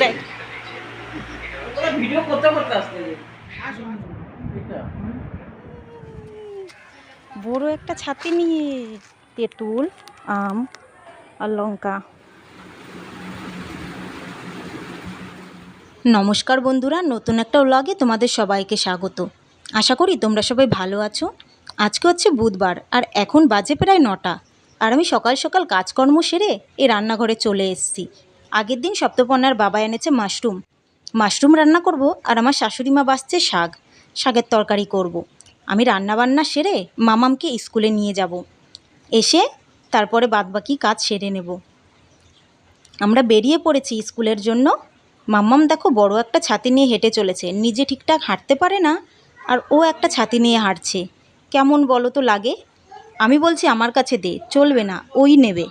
Bag. Video করতে করতে আসতে বড় একটা ছাতি নিয়ে তেঁতুল আম আর লঙ্কা। নমস্কার বন্ধুরা নতুন একটা ব্লগে তোমাদের সবাইকে স্বাগত। আশা করি তোমরা সবাই ভালো আছো। আজকে হচ্ছে বুধবার আর এখন বাজে প্রায় নটা। আর আমি সকাল সকাল কাজকর্ম সেরে এই রান্নাঘরে চলে এসেছি। আগের দিন সপ্তপর্ণার বাবা এনেছে মাশরুম। মাশরুম রান্না করব আর আমার শাশুড়ি মা বাসছে শাক। শাকের তরকারি করব। আমি রান্না বান্না সেরে মামামকে স্কুলে নিয়ে যাব। এসে তারপরে বাদবাকি কাজ সেরে নেব। আমরা বেরিয়ে পড়েছি স্কুলের জন্য। মাম্মাম দেখো বড় একটা ছাতি নিয়ে হেঁটে চলেছে। নিজে ঠিকঠাক হাঁটতে পারে না আর ও একটা ছাতি নিয়ে হাঁটছে। কেমন বলো তো লাগে? আমি বলছি আমার কাছে দে, চলবে না, ওই নেবে।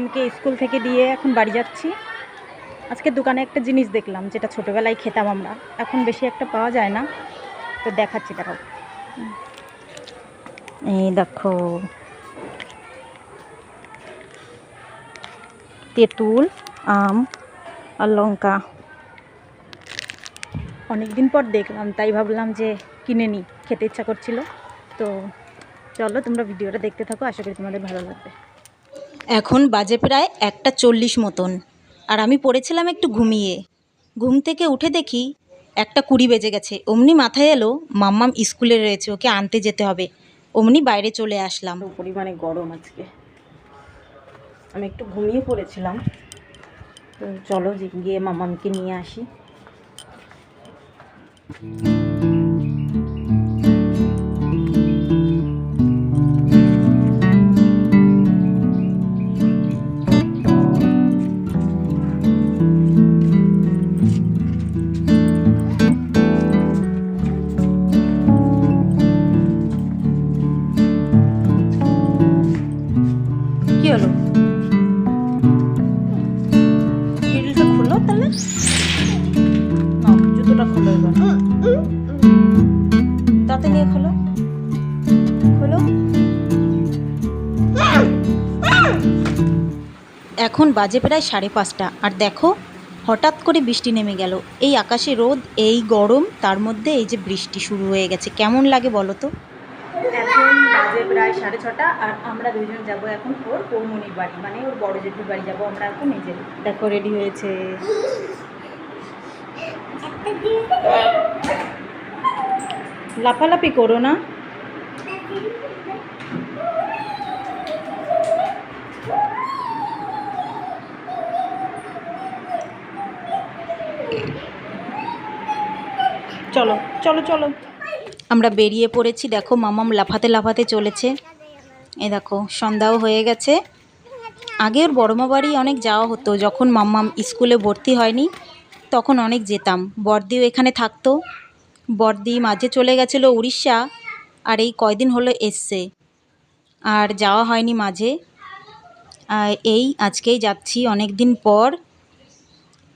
মামামকে স্কুল থেকে দিয়ে এখন বাড়ি যাচ্ছি। আজকে দোকানে একটা জিনিস দেখলাম, যেটা ছোটোবেলায় খেতাম আমরা। এখন বেশি একটা পাওয়া যায় না। তো দেখাচ্ছি দেখো এই দেখো। তেঁতুল, আম আর লঙ্কা। অনেক দিন পর দেখলাম, তাই ভাবলাম যে কিনে নিই খেতে ইচ্ছা করছিল। তো চলো তোমরা ভিডিওটা দেখতে থাকো, আশা করি তোমাদের ভালো লাগবে। এখন বাজে প্রায় একটা চল্লিশ মতন। আর আমি পড়েছিলাম একটু ঘুমিয়ে। ঘুম থেকে উঠে দেখি একটা কুড়ি বেজে গেছে। অমনি মাথায় এলো, মাম্মাম স্কুলে রয়েছে, ওকে আনতে যেতে হবে। অমনি বাইরে চলে আসলাম। পরিমাণে গরম আজকে। আমি একটু ঘুমিয়ে পড়েছিলাম। তো চলো গিয়ে মামামকে নিয়ে আসি। তাতে নিয়ে খোলো। খোলো। এখন বাজে প্রায় সাড়ে পাঁচটা। আর দেখো, হঠাৎ করে বৃষ্টি নেমে গেল। এই আকাশে রোদ, এই গরম, তার মধ্যে এই যে বৃষ্টি শুরু হয়ে গেছে। কেমন লাগে বলো তো? এখন বাজে প্রায় সাড়ে ছটা, আর আমরা দুজন যাব এখন ওর পৌমনির বাড়ি। মানে ওর বড় জেঠুর বাড়ি যাব আমরা এখন যে দেখো রেডি হয়েছে। লাফালাফি করো না। চলো চলো চলো। আমরা বেরিয়ে পড়েছি, দেখো মামাম লাফাতে লাফাতে চলেছে। এ দেখো, সন্ধ্যাও হয়ে গেছে। আগে ওর বড়মা বাড়ি অনেক যাওয়া হতো, যখন মাম্মাম স্কুলে ভর্তি হয়নি, তখন অনেক যেতাম। বর্দিও এখানে থাকতো। বর্দি মাঝে চলে গেছিল উড়িষ্যা, আর এই কয়দিন হলো এসছে। আর যাওয়া হয়নি মাঝে। এই আজকেই যাচ্ছি অনেক দিন পর।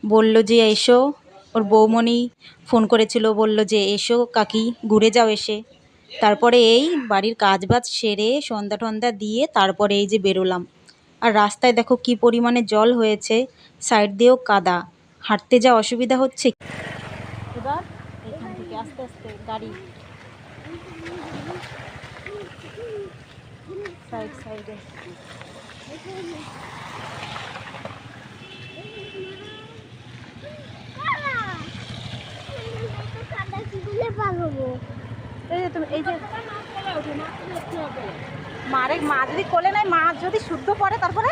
বলল যে এসো। ওর বৌমণি ফোন করেছিল, বলল যে এসো কাকি, ঘুরে যাও এসে। তারপরে এই বাড়ির কাজবাজ সেরে সন্ধ্যা টন্ধা দিয়ে তারপরে এই যে বেরোলাম। আর রাস্তায় দেখো কি পরিমাণে জল হয়েছে, সাইড দিয়েও কাদা। হাঁটতে যা অসুবিধা হচ্ছে? আস্তে আস্তে গাড়ি। সাইড সাইডে মারে যদি কোলে নেয়, মা যদি শুদ্ধ পড়ে তারপরে?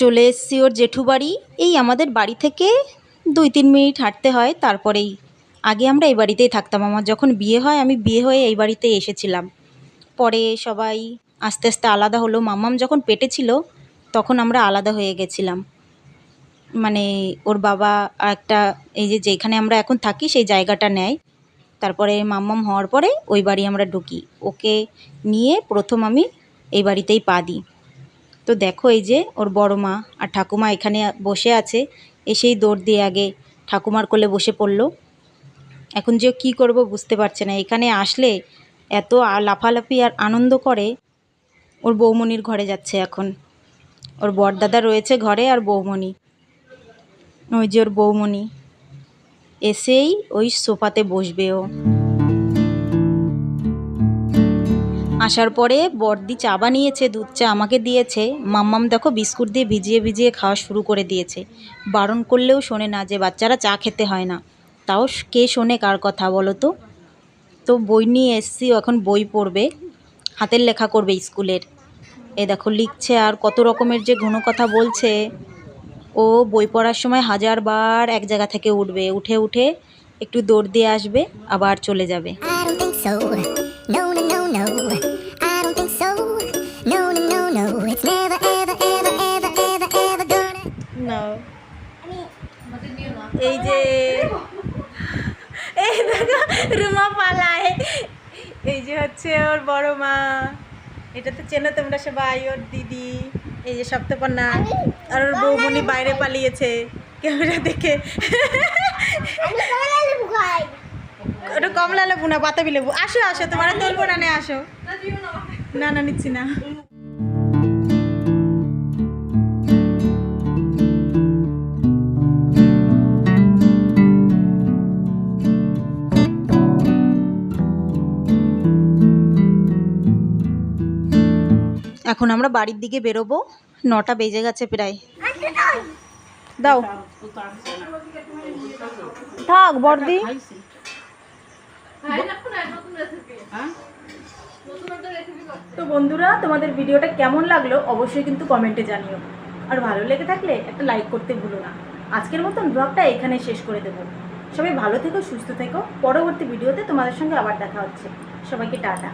চলে এসছি ওর জেঠু বাড়ি এই আমাদের বাড়ি থেকে দুই তিন মিনিট হাঁটতে হয়, তারপরেই আগে আমরা এই বাড়িতেই থাকতাম। আমার যখন বিয়ে হয়, আমি বিয়ে হয়ে এই বাড়িতে এসেছিলাম। পরে সবাই আস্তে আস্তে আলাদা হলো। মামাম যখন পেটে ছিল, তখন আমরা আলাদা হয়ে গেছিলাম। মানে ওর বাবা একটা, এই যে যেখানে আমরা এখন থাকি, সেই জায়গাটা নেয়। তারপরে মাম্মাম হওয়ার পরে ওই বাড়ি আমরা ঢুকি। ওকে নিয়ে প্রথম আমি এই বাড়িতেই পা দিই। তো দেখো এই যে ওর বড় মা আর ঠাকুমা এখানে বসে আছে। এসেই দৌড় দিয়ে আগে ঠাকুমার কোলে বসে পড়ল। এখন যে কি করব বুঝতে পারছে না। এখানে আসলে এত লাফালাফি আর আনন্দ করে ওর বৌমনির ঘরে যাচ্ছে এখন। ওর বরদাদা রয়েছে ঘরে আর বৌমনি। ওই যে ওর বৌমনি। এসেই ওই সোফাতে বসবে ও। আসার পরে বর্দি চা বানিয়েছে, দুধ চা আমাকে দিয়েছে। মাম্মাম দেখো বিস্কুট দিয়ে ভিজিয়ে ভিজিয়ে খাওয়া শুরু করে দিয়েছে। বারণ করলেও শোনে না যে বাচ্চারা চা খেতে হয় না। তাও কে শোনে কার কথা বলো তো? তো বই নিয়ে এসছি ও এখন বই পড়বে হাতের লেখা করবে স্কুলের। এ দেখো লিখছে আর কত রকমের যে ঘন কথা বলছে। ও বই পড়ার সময় হাজার বার এক জায়গা থেকে উঠবে উঠে উঠে একটু দৌড় দিয়ে আসবে আবার চলে যাবে। এই যে রুমা পালায়। এই যে হচ্ছে ওর বড় মা। এটা তো চেনো তোমরা সবাই ওর দিদি। এই যে সপ্তপর্ণা। আর ওর বৌমনি বাইরে পালিয়েছে। ক্যামেরা দেখে। ওটা কমলা লেবু না বাতাবি লেবু। আসো আসো তোমার তুলবো না নে। আসো না না নিচ্ছি না। এখন আমরা বাড়ির দিকে বেরোবো। নটা বেজে গেছে প্রায়। দাও। থাক বর্দি তো বন্ধুরা, তোমাদের ভিডিওটা কেমন লাগল অবশ্যই কিন্তু কমেন্টে জানিও। আর ভালো লেগে থাকলে একটা লাইক করতে ভুলো না। আজকের মতন ব্লগটা এখানে শেষ করে দেবো। সবাই ভালো থেকো, সুস্থ থেকো। পরবর্তী ভিডিওতে তোমাদের সঙ্গে আবার দেখা হচ্ছে। সবাইকে টাটা।